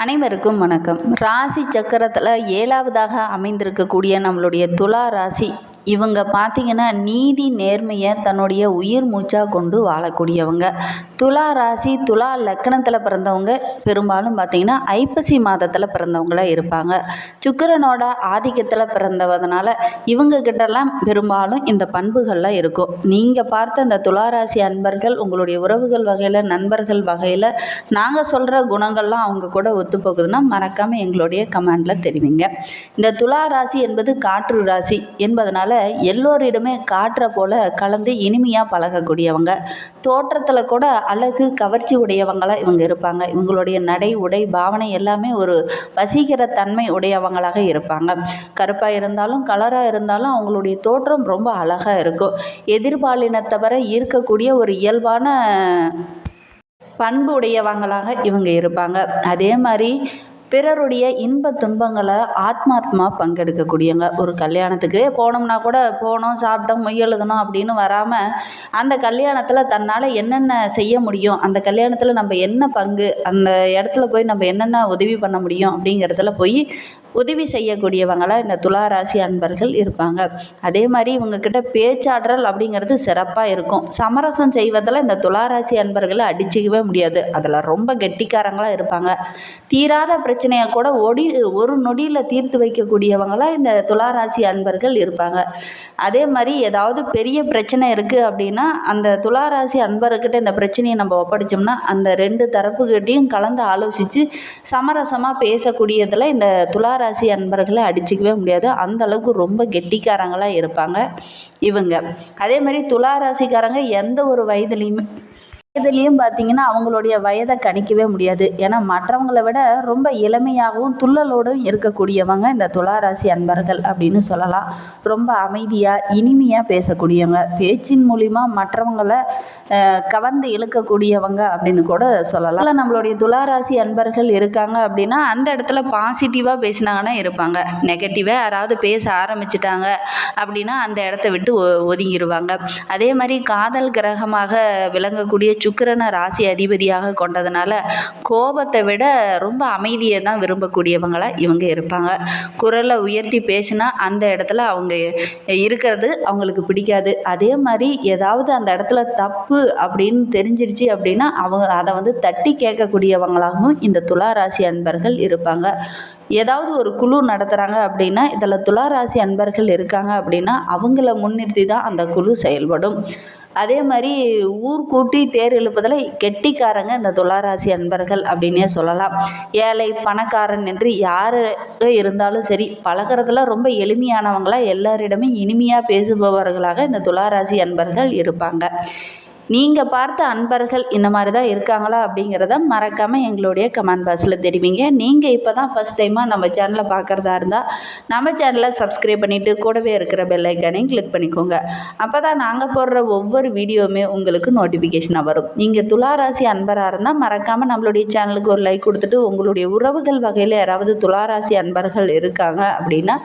அனைவருக்கும் வணக்கம். ராசி சக்கரத்தில் ஏழாவதாக அமைந்திருக்கக்கூடிய நம்மளுடைய துலா ராசி இவங்க பார்த்திங்கன்னா நீதி நேர்மையை தன்னுடைய உயிர் மூச்சாக கொண்டு வாழக்கூடியவங்க. துலா ராசி துலா லக்கணத்தில் பிறந்தவங்க பெரும்பாலும் பார்த்திங்கன்னா ஐப்பசி மாதத்தில் பிறந்தவங்களாக இருப்பாங்க. சுக்கரனோட ஆதிக்கத்தில் பிறந்தவதனால இவங்க கிட்டலாம் பெரும்பாலும் இந்த பண்புகள்லாம் இருக்கும். நீங்கள் பார்த்த இந்த துலா ராசி அன்பர்கள் உங்களுடைய உறவுகள் வகையில் நண்பர்கள் வகையில் நாங்கள் சொல்கிற குணங்கள்லாம் அவங்க கூட ஒத்து போகுதுன்னா மறக்காமல் எங்களுடைய கமெண்டில் தெரிவிங்க. இந்த துலா ராசி என்பது காற்று ராசி என்பதனால எல்லோரிடமே காற்றை போல கலந்து இனிமையாக பழகக்கூடியவங்க. தோற்றத்தில் கூட அழகு கவர்ச்சி உடையவங்களாக இவங்க இருப்பாங்க. இவங்களுடைய நடை உடை பாவனை எல்லாமே ஒரு வசீகர தன்மை உடையவங்களாக இருப்பாங்க. கருப்பாக இருந்தாலும் கலராக இருந்தாலும் அவங்களுடைய தோற்றம் ரொம்ப அழகாக இருக்கும். எதிர்பாலினத்தவரை இருக்கக்கூடிய ஒரு இயல்பான பண்பு உடையவங்களாக இவங்க இருப்பாங்க. அதே மாதிரி பிறருடைய இன்ப துன்பங்களை ஆத்மாத்மா பங்கெடுக்கக்கூடியவங்க. ஒரு கல்யாணத்துக்கு போனோம்னா கூட போனோம் சாப்பிட்டோம் மொய் எழுதணும் அப்படின்னு வராமல் அந்த கல்யாணத்தில் தன்னால் என்னென்ன செய்ய முடியும் அந்த கல்யாணத்தில் நம்ம என்ன பங்கு அந்த இடத்துல போய் நம்ம என்னென்ன உதவி பண்ண முடியும் அப்படிங்கிறதுல போய் உதவி செய்யக்கூடியவங்களாக இந்த துளாராசி அன்பர்கள் இருப்பாங்க. அதே மாதிரி இவங்கக்கிட்ட பேச்சாற்றல் அப்படிங்கிறது சிறப்பாக இருக்கும். சமரசம் செய்வதில் இந்த துளாராசி அன்பர்களை அடிச்சிக்கவே முடியாது. அதில் ரொம்ப கெட்டிக்காரங்களாக இருப்பாங்க. தீராத பிரச்சனையை கூட ஒடி ஒரு நொடியில் தீர்த்து வைக்கக்கூடியவங்களாக இந்த துளாராசி அன்பர்கள் இருப்பாங்க. அதே மாதிரி ஏதாவது பெரிய பிரச்சனை இருக்குது அப்படின்னா அந்த துளாராசி அன்பர்கிட்ட இந்த பிரச்சனையை நம்ம ஒப்படைச்சோம்னா அந்த ரெண்டு தரப்புக்கிட்டையும் கலந்து ஆலோசித்து சமரசமாக பேசக்கூடியதில் இந்த துளாராசி ராசி அன்பர்களை அடிச்சிக்கவே முடியாது. அந்த அளவுக்கு ரொம்ப கெட்டிக்காரங்களாக இருப்பாங்க இவங்க. அதே மாதிரி துலா ராசிக்காரங்க எந்த ஒரு வயதுலேயுமே வயதுலேயும் பார்த்தீங்கன்னா அவங்களுடைய வயதை கணிக்கவே முடியாது. ஏன்னா மற்றவங்களை விட ரொம்ப இளமையாகவும் துள்ளலோடும் இருக்கக்கூடியவங்க இந்த துளாராசி அன்பர்கள் அப்படின்னு சொல்லலாம். ரொம்ப அமைதியாக இனிமையாக பேசக்கூடியவங்க. பேச்சின் மூலிமா மற்றவங்களை கவர்ந்து இழுக்கக்கூடியவங்க அப்படின்னு கூட சொல்லலாம். இல்லை நம்மளுடைய துளாராசி அன்பர்கள் இருக்காங்க அப்படின்னா அந்த இடத்துல பாசிட்டிவாக பேசினாங்கன்னா இருப்பாங்க. நெகட்டிவாக யாராவது பேச ஆரம்பிச்சிட்டாங்க அப்படின்னா அந்த இடத்த விட்டு ஒ- ஒதுங்கிடுவாங்க அதே மாதிரி காதல் கிரகமாக விளங்கக்கூடிய சுக்கிரனை ராசி அதிபதியாக கொண்டதுனால கோபத்தை விட ரொம்ப அமைதியை தான் விரும்பக்கூடியவங்களாக இவங்க இருப்பாங்க. குரலை உயர்த்தி பேசினா அந்த இடத்துல அவங்க இருக்கிறது அவங்களுக்கு பிடிக்காது. அதே மாதிரி ஏதாவது அந்த இடத்துல தப்பு அப்படின்னு தெரிஞ்சிருச்சு அப்படின்னா அவங்க அதை வந்து தட்டி கேட்கக்கூடியவங்களாகவும் இந்த துளாராசி அன்பர்கள் இருப்பாங்க. ஏதாவது ஒரு குழு நடத்துகிறாங்க அப்படின்னா இதில் துளாராசி அன்பர்கள் இருக்காங்க அப்படின்னா அவங்கள முன்னிறுத்தி தான் அந்த குழு செயல்படும். அதே மாதிரி ஊர் கூட்டி தேர் இழுப்பதில் கெட்டிக்காரங்க இந்த துளாராசி அன்பர்கள் அப்படின்னே சொல்லலாம். ஏழை பணக்காரன் என்று யார் இருந்தாலும் சரி பழகிறதுல ரொம்ப எளிமையானவங்களாக எல்லாரிடமும் இனிமையாக பேசுபவர்களாக இந்த துளாராசி அன்பர்கள் இருப்பாங்க. நீங்கள் பார்த்த அன்பர்கள் இந்த மாதிரி தான் இருக்காங்களா அப்படிங்கிறத மறக்காமல் எங்களுடைய கமெண்ட் பாக்ஸில் தெரிவிங்க. நீங்கள் இப்போ தான் ஃபஸ்ட் டைமாக நம்ம சேனலை பார்க்குறதா இருந்தால் நம்ம சேனலை சப்ஸ்கிரைப் பண்ணிவிட்டு கூடவே இருக்கிற பெல்லைக்கானையும் கிளிக் பண்ணிக்கோங்க. அப்போ தான் நாங்கள் போடுற ஒவ்வொரு வீடியோவுமே உங்களுக்கு நோட்டிஃபிகேஷனாக வரும். நீங்கள் துளாராசி அன்பராக இருந்தால் மறக்காமல் நம்மளுடைய சேனலுக்கு ஒரு லைக் கொடுத்துட்டு உங்களுடைய உறவுகள் வகையில் யாராவது துளாராசி அன்பர்கள் இருக்காங்க அப்படின்னா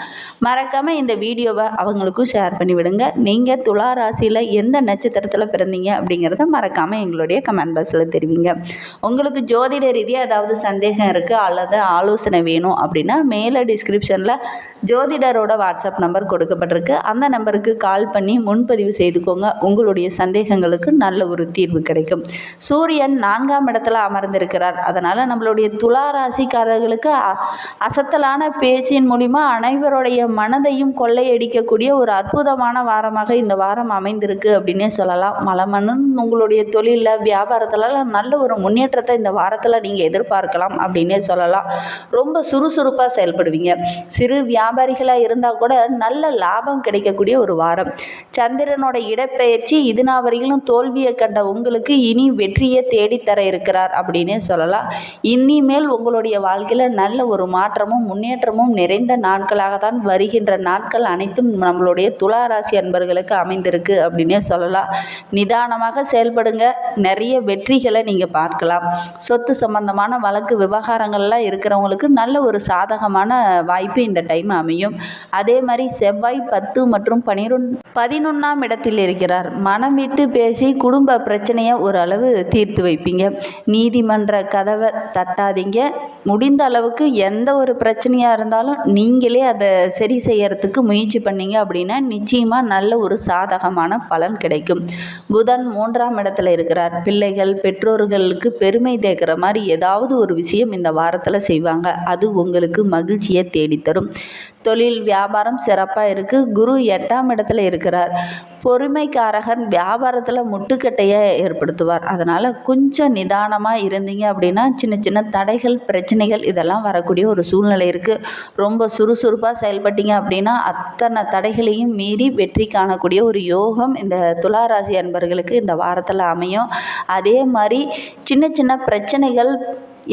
மறக்காமல் இந்த வீடியோவை அவங்களுக்கும் ஷேர் பண்ணிவிடுங்க. நீங்கள் துலா ராசியில் எந்த நட்சத்திரத்தில் பிறந்தீங்க அப்படிங்கிறத மறக்காமல் எங்களுடைய கமெண்ட் பாக்ஸில் தெரிவிங்க. உங்களுக்கு ஜோதிட ரீதியாக ஏதாவது சந்தேகம் இருக்குது அல்லது ஆலோசனை வேணும் அப்படின்னா மேலே டிஸ்கிரிப்ஷனில் ஜோதிடரோட வாட்ஸ்அப் நம்பர் கொடுக்கப்பட்டிருக்கு. அந்த நம்பருக்கு கால் பண்ணி முன்பதிவு செய்துக்கோங்க. உங்களுடைய சந்தேகங்களுக்கு நல்ல ஒரு தீர்வு கிடைக்கும். சூரியன் நான்காம் இடத்துல அமர்ந்திருக்கிறார். அதனால் நம்மளுடைய துலா ராசிக்காரர்களுக்கு அ- அசத்தலான பேச்சின் மூலிமா அனைவருடைய மனதையும் கொள்ளையடிக்கக்கூடிய ஒரு அற்புதமான வாரமாக இந்த வாரம் அமைந்திருக்கு அப்படின்னே சொல்லலாம். மலமணன் உங்களுடைய தொழிலில் வியாபாரத்துலலாம் நல்ல ஒரு முன்னேற்றத்தை இந்த வாரத்தில் நீங்கள் எதிர்பார்க்கலாம் அப்படின்னே சொல்லலாம். ரொம்ப சுறுசுறுப்பாக செயல்படுவீங்க. சிறு வியாபாரிகளாக இருந்தால் கூட நல்ல லாபம் கிடைக்கக்கூடிய ஒரு வாரம். சந்திரனோட இடப்பெயர்ச்சி இது வரையிலும் தோல்வியை கண்ட உங்களுக்கு இனி வெற்றியை தேடித்தர இருக்கிறார் அப்படின்னே சொல்லலாம். இனிமேல் உங்களுடைய வாழ்க்கையில் நல்ல ஒரு மாற்றமும் முன்னேற்றமும் நிறைந்த நாட்களாக தான் வருகின்ற நாட்கள் அனைத்தும் நம்மளுடைய துலா ராசி அன்பர்களுக்கு அமைந்திருக்கு அப்படின்னே சொல்லலாம். நிதானமாக செயல்படுங்க. நிறைய வெற்றிகளை நீங்கள் பார்க்கலாம். சொத்து சம்பந்தமான வழக்கு விவகாரங்கள்லாம் இருக்கிறவங்களுக்கு நல்ல ஒரு சாதகமான வாய்ப்பு இந்த டைம் அமையும். அதே மாதிரி செவ்வாய் பத்து மற்றும் பனிரெண்டு பதினொன்றாம் இடத்தில் இருக்கிறார். மனம் விட்டு பேசி குடும்ப பிரச்சனையை ஓரளவு தீர்த்து வைப்பீங்க. நீதிமன்ற கதவை தட்டாதீங்க. முடிந்த அளவுக்கு எந்த ஒரு பிரச்சனையாக இருந்தாலும் நீங்களே அதை சரி செய்யறதுக்கு முயற்சி பண்ணீங்க அப்படின்னா நிச்சயமாக நல்ல ஒரு சாதகமான பலன் கிடைக்கும். புதன் மூன்றாம் இடத்துல இருக்கிறார். பிள்ளைகள் பெற்றோர்களுக்கு பெருமை தேக்கிற மாதிரி ஏதாவது ஒரு விஷயம் இந்த வாரத்தில் செய்வாங்க. அது உங்களுக்கு மகிழ்ச்சியை தேடித்தரும். தொழில் வியாபாரம் சிறப்பாக இருக்குது குரு எட்டாம் இடத்துல இருக்கிறார். பொறுமைக்காரகன் வியாபாரத்தில் முட்டுக்கட்டையை ஏற்படுத்துவார். அதனால் கொஞ்சம் நிதானமாக இருந்தீங்க அப்படின்னா சின்ன சின்ன தடைகள் பிரச்சனைகள் இதெல்லாம் வரக்கூடிய ஒரு சூழ்நிலை இருக்குது ரொம்ப சுறுசுறுப்பாக செயல்பட்டீங்க அப்படின்னா அத்தனை தடைகளையும் மீறி வெற்றி காணக்கூடிய ஒரு யோகம் இந்த துளாராசி அன்பர்களுக்கு இந்த வாரத்தில் அமையும். அதே மாதிரி சின்ன சின்ன பிரச்சனைகள்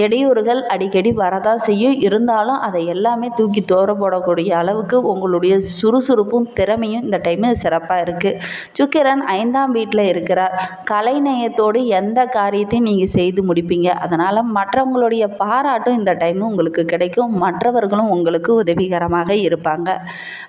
இடையூறுகள் அடிக்கடி வரதான் செய்யும். இருந்தாலும் அதை எல்லாமே தூக்கி தோற போடக்கூடிய அளவுக்கு உங்களுடைய சுறுசுறுப்பும் திறமையும் இந்த டைமு சிறப்பாக இருக்குது சுக்கிரன் ஐந்தாம் வீட்டில் இருக்கிறார். கலைநயத்தோடு எந்த காரியத்தையும் நீங்கள் செய்து முடிப்பீங்க. அதனால் மற்றவங்களுடைய பாராட்டும் இந்த டைமு உங்களுக்கு கிடைக்கும். மற்றவர்களும் உங்களுக்கு உதவிகரமாக இருப்பாங்க.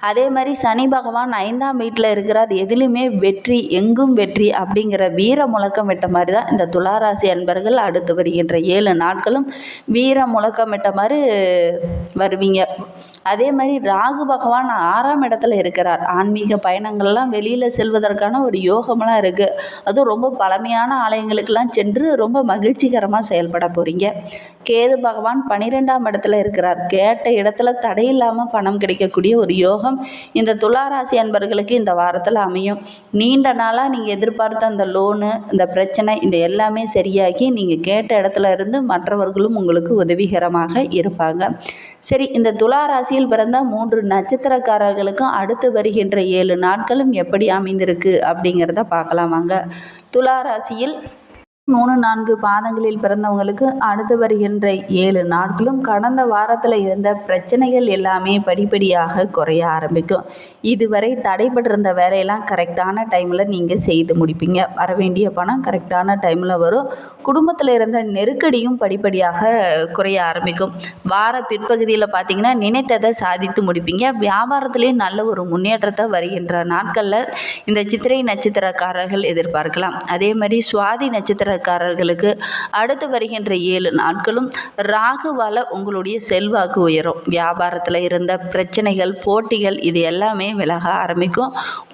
அதே மாதிரி சனி பகவான் ஐந்தாம் வீட்டில் இருக்கிறார். எதிலுமே வெற்றி எங்கும் வெற்றி அப்படிங்கிற வீர முழக்கம் விட்ட மாதிரி தான் இந்த துளாராசி அன்பர்கள் அடுத்து வருகின்ற ஏழு நாட்கள் நாட்களும் வீர முழக்கமிட்ட மாதிரி வருவீங்க. அதே மாதிரி ராகு பகவான் ஆறாம் இடத்துல இருக்கிறார். ஆன்மீக பயணங்கள்லாம் வெளியில் செல்வதற்கான ஒரு யோகமெல்லாம் இருக்குது அதுவும் ரொம்ப பழமையான ஆலயங்களுக்கெல்லாம் சென்று ரொம்ப மகிழ்ச்சிகரமாக செயல்பட போகிறீங்க கேது பகவான் பனிரெண்டாம் இடத்துல இருக்கிறார். கேட்ட இடத்துல தடையில்லாமல் பணம் கிடைக்கக்கூடிய ஒரு யோகம் இந்த துளாராசி அன்பர்களுக்கு இந்த வாரத்தில் அமையும். நீண்ட நாளாக நீங்கள் எதிர்பார்த்த அந்த லோனு இந்த பிரச்சனை இந்த எல்லாமே சரியாகி நீங்கள் கேட்ட இடத்துல இருந்து மற்றவர்களும் உங்களுக்கு உதவிகரமாக இருப்பாங்க. சரி இந்த துலா ராசியில் பிறந்த மூன்று நட்சத்திரக்காரர்களுக்கும் அடுத்து வருகின்ற ஏழு நாட்களும் எப்படி அமைந்திருக்கு அப்படிங்கிறத பார்க்கலாம் வாங்க. துலா ராசியில் மூணு நான்கு பாதங்களில் பிறந்தவங்களுக்கு அடுத்து வருகின்ற ஏழு நாட்களும் கடந்த வாரத்தில் இருந்த பிரச்சனைகள் எல்லாமே படிப்படியாக குறைய ஆரம்பிக்கும். இதுவரை தடைபட்டிருந்த வேலையெல்லாம் கரெக்டான டைமில் நீங்கள் செய்து முடிப்பீங்க. வர வேண்டிய பணம் கரெக்டான டைமில் வரும். குடும்பத்தில் இருந்த நெருக்கடியும் படிப்படியாக குறைய ஆரம்பிக்கும். வார பிற்பகுதியில் பார்த்தீங்கன்னா நினைத்ததை சாதித்து முடிப்பீங்க. வியாபாரத்துலேயும் நல்ல ஒரு முன்னேற்றத்தை வருகின்ற நாட்களில் இந்த சித்திரை நட்சத்திரக்காரர்கள் எதிர்பார்க்கலாம். அதே மாதிரி சுவாதி நட்சத்திர நட்சத்திரக்காரர்களுக்கு அடுத்து வருகின்ற ஏழு நாட்களும் ராகுவால் உங்களுடைய செல்வாக்கு உயரும். வியாபாரத்தில் இருந்த பிரச்சனைகள் போட்டிகள் இது எல்லாமே விலக ஆரம்பிக்கும்.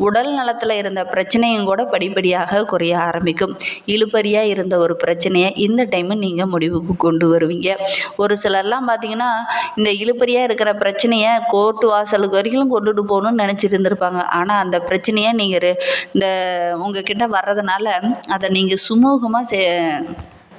உடல் நலத்தில் இருந்த பிரச்சனையும் கூட படிப்படியாக குறைய ஆரம்பிக்கும். இழுபறியாக இருந்த ஒரு பிரச்சனையை இந்த டைமு நீங்கள் முடிவுக்கு கொண்டு வருவீங்க. ஒரு சிலர்லாம் பார்த்தீங்கன்னா இந்த இழுபறியாக இருக்கிற பிரச்சனையை கோர்ட்டு வாசலுக்கு வரைக்கும் கொண்டுட்டு போகணும்னு நினச்சிருந்துருப்பாங்க. ஆனால் அந்த பிரச்சனையை நீங்கள் இந்த உங்ககிட்ட வர்றதுனால அதை நீங்கள் சுமூகமாக 谢。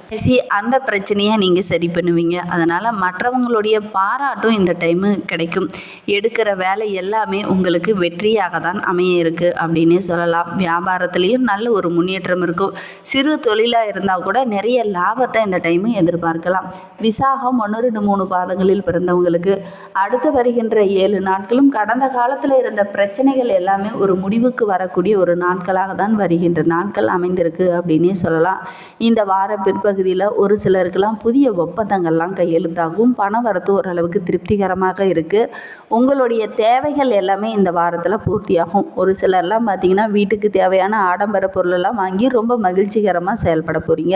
பேசி அந்த பிரச்சனையை நீங்கள் சரி பண்ணுவீங்க. அதனால் மற்றவங்களுடைய பாராட்டும் இந்த டைமு கிடைக்கும். எடுக்கிற வேலை எல்லாமே உங்களுக்கு வெற்றியாக தான் அமைய இருக்குது அப்படின்னே சொல்லலாம். வியாபாரத்துலேயும் நல்ல ஒரு முன்னேற்றம் இருக்கும். சிறு தொழிலாக இருந்தால் கூட நிறைய லாபத்தை இந்த டைமு எதிர்பார்க்கலாம். விசாகம் ஒன்று ரெண்டு மூணு பாதங்களில் பிறந்தவங்களுக்கு அடுத்து வருகின்ற ஏழு நாட்களும் கடந்த காலத்தில் இருந்த பிரச்சனைகள் எல்லாமே ஒரு முடிவுக்கு வரக்கூடிய ஒரு நாட்களாக தான் வருகின்ற நாட்கள் அமைந்திருக்கு அப்படின்னே சொல்லலாம். இந்த வார பிற்பகு பகுதியில் ஒரு சிலருக்கெல்லாம் புதிய ஒப்பந்தங்கள்லாம் கையெழுத்தாகும் பண வரத்து ஓரளவுக்கு திருப்திகரமாக இருக்குது உங்களுடைய தேவைகள் எல்லாமே இந்த வாரத்தில் பூர்த்தியாகும். ஒரு சிலர்லாம் பார்த்திங்கன்னா வீட்டுக்கு தேவையான ஆடம்பர பொருளெல்லாம் வாங்கி ரொம்ப மகிழ்ச்சிகரமாக செயல்பட போகிறீங்க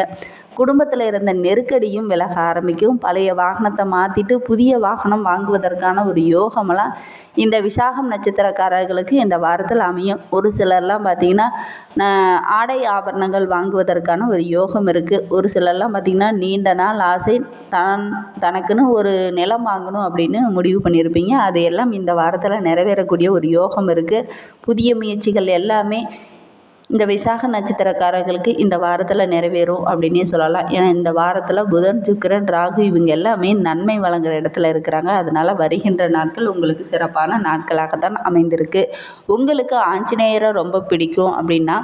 குடும்பத்தில் இருந்த நெருக்கடியும் விலக ஆரம்பிக்கும். பழைய வாகனத்தை மாற்றிட்டு புதிய வாகனம் வாங்குவதற்கான ஒரு யோகமெல்லாம் இந்த விசாகம் நட்சத்திரக்காரர்களுக்கு இந்த வாரத்தில் அமையும். ஒரு சிலர்லாம் பார்த்திங்கன்னா ஆடை ஆபரணங்கள் வாங்குவதற்கான ஒரு யோகம் இருக்குது ஒரு சிலர்லாம் பார்த்திங்கன்னா நீண்ட நாள் ஆசை. தான் தனக்குன்னு ஒரு நிலம் வாங்கணும் அப்படின்னு முடிவு பண்ணியிருப்பீங்க. அது எல்லாம் இந்த வாரத்தில் நிறைவேறக்கூடிய ஒரு யோகம் இருக்குது புதிய முயற்சிகள் எல்லாமே இந்த விசாக நட்சத்திரக்காரர்களுக்கு இந்த வாரத்தில் நிறைவேறும் அப்படின்னே சொல்லலாம். ஏன்னா இந்த வாரத்தில் புதன் சுக்கிரன் ராகு இவங்க எல்லாமே நன்மை வழங்குற இடத்துல இருக்கிறாங்க. அதனால் வருகின்ற நாட்கள் உங்களுக்கு சிறப்பான நாட்களாகத்தான் அமைந்திருக்கு. உங்களுக்கு ஆஞ்சநேயரை ரொம்ப பிடிக்கும் அப்படின்னா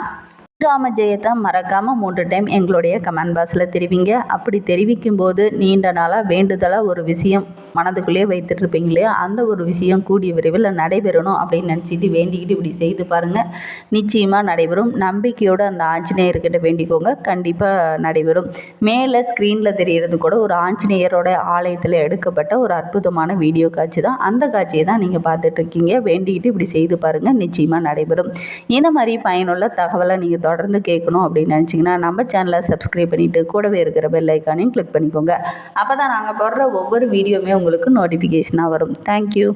ராம ஜெயத்தை மறக்காமல் மூன்று டைம் எங்களுடைய கமெண்ட் பாக்ஸில் தெரிவிங்க. அப்படி தெரிவிக்கும் போது நீண்ட நாளாக வேண்டுதலாக ஒரு விஷயம் மனதுக்குள்ளேயே வைத்துட்டு இருப்பீங்க இல்லையா? அந்த ஒரு விஷயம் கூடிய விரைவில் நடைபெறணும் அப்படின்னு நினச்சிட்டு வேண்டிக்கிட்டு இப்படி செய்து பாருங்கள் நிச்சயமாக நடைபெறும். நம்பிக்கையோடு அந்த ஆஞ்சநேயர்கிட்ட வேண்டிக்கோங்க. கண்டிப்பாக நடைபெறும். மேலே ஸ்க்ரீனில் தெரிகிறது கூட ஒரு ஆஞ்சநேயரோட ஆலயத்தில் எடுக்கப்பட்ட ஒரு அற்புதமான வீடியோ காட்சி தான். அந்த காட்சியை தான் நீங்கள் பார்த்துட்ருக்கீங்க. வேண்டிக்கிட்டு இப்படி செய்து பாருங்கள் நிச்சயமாக நடைபெறும். இந்த மாதிரி பயனுள்ள தகவலை நீங்கள் தொடர்ந்து கேட்கணும் அப்படின்னு நினச்சிங்கன்னா நம்ம சேனலை சப்ஸ்கிரைப் பண்ணிவிட்டு கூடவே இருக்கிற பெல் ஐக்கானையும் கிளிக் பண்ணிக்கோங்க. அப்போ தான் நாங்கள் போடுற ஒவ்வொரு வீடியோவுமே உங்களுக்கு நோட்டிஃபிகேஷனாக வரும். தேங்க்யூ